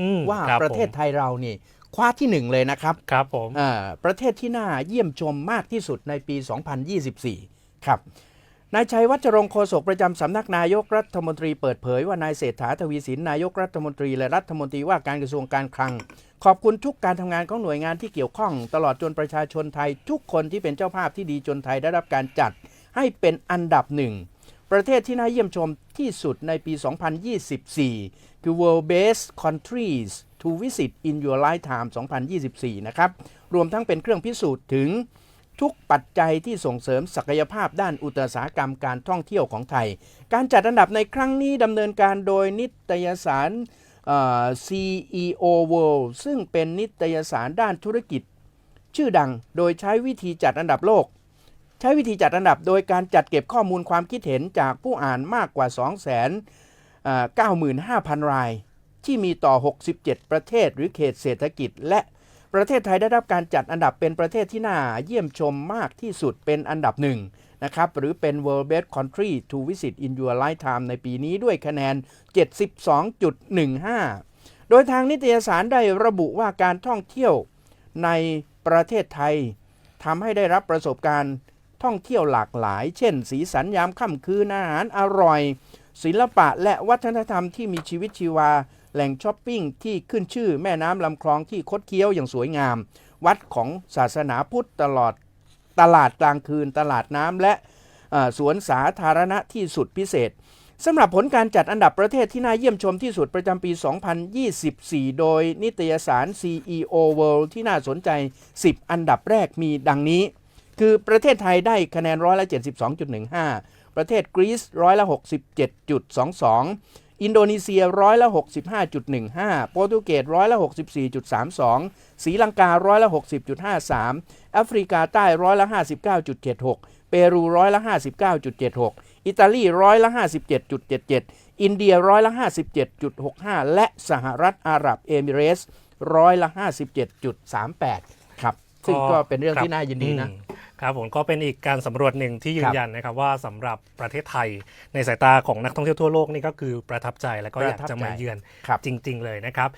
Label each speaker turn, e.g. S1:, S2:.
S1: อืม
S2: ว่า
S1: คบ
S2: ประเทศ
S1: ผม
S2: ไทยเรานี่คว้าที่หนึ่งเลยนะครับ
S1: ครับผม
S2: อ่าประเทศที่น่าเยี่ยมชมมากที่สุดในปี 2024 ครับ นายชัยวัชรงค์โฆษกประจำสำนักนายกรัฐมนตรีเปิดเผยว่านายเศรษฐาทวีสินนายกรัฐมนตรีและรัฐมนตรีว่าการกระทรวงการคลัง ขอบคุณทุกการทำงานของหน่วยงานที่เกี่ยวข้อง ตลอดจนประชาชนไทย ทุกคนที่เป็นเจ้าภาพที่ดีจนไทยได้รับการจัด ให้เป็นอันดับหนึ่ง ประเทศที่น่าเยี่ยมชมที่สุดในปี 2024 คือ World Best Countries to Visit in Your Lifetime 2024 นะครับ รวมทั้งเป็นเครื่องพิสูจน์ถึงทุกปัจจัยที่ส่งเสริมศักยภาพด้านอุตสาหกรรมการท่องเที่ยวของไทย การจัดอันดับในครั้งนี้ดำเนินการโดยนิตยสาร CEO World ซึ่งเป็นนิตยสารด้านธุรกิจ ชื่อดังโดยใช้วิธีจัดอันดับโลก ใช้วิธีจัดอันดับโดยการจัดเก็บข้อมูลความคิดเห็นจากผู้อ่านมากกว่า 2 9 5 0 0 0 ราย ที่มีต่อ 67 ประเทศหรือเขตเศรษฐกิจ และประเทศไทยได้รับการจัดอันดับเป็นประเทศที่น่าเยี่ยมชมมากที่สุดเป็นอันดับหนึ่งนะครับหรือเป็น World Best Country to Visit in Your Lifetime ในปีนี้ด้วยคะแนน 72.15 โดยทางนิตยสารได้ระบุว่าการท่องเที่ยวในประเทศไทยทำให้ได้รับประสบการณ์ ท่องเที่ยวหลากหลาย เช่น สีสันยามค่ำคืนอาหารอร่อย ศิลปะและวัฒนธรรมที่มีชีวิตชีวา แหล่งช้อปปิ้งที่ขึ้นชื่อแม่น้ำลำคลองที่คดเคี้ยวอย่างสวยงาม วัดของศาสนาพุทธตลอดตลาดกลางคืน ตลาดน้ำและสวนสาธารณะที่สุดพิเศษสำหรับผลการจัดอันดับประเทศที่น่าเยี่ยมชมที่สุดประจำปี 2024 โดยนิตยสาร CEO World ที่น่าสนใจ 10 อันดับแรกมีดังนี้ คือประเทศไทยได้คะแนนร้อยละ72.15 ประเทศกรีซร้อยละ67.22 อินโดนีเซียร้อยละ65.15 โปรตุเกสร้อยละ64.32ศรีลังการ้อยละ60.53 แอฟริกาใต้ร้อยละ59.76 เปรูร้อยละ59.76 อิตาลีร้อยละ57.77 อินเดียร้อยละ57.65 และสหรัฐอาหรับเอมิเรสร้อยละ57.38 ครับ ซึ่งก็เป็นเรื่องที่น่ายินดีนะ
S1: ครับผมก็เป็นอีกการสำรวจหนึ่งที่ยื
S2: ครั
S1: น
S2: บ
S1: ยันนะครับว่าสำหรับประเทศไทย ในสายตาของนักท่องเที่ยวทั่วโลกนี่ก็คือประทับใจแล้วก็อยาก
S2: ประทับ
S1: จะมา
S2: ใจ
S1: เยือน
S2: ครับ
S1: จริง ๆ เลยนะครับ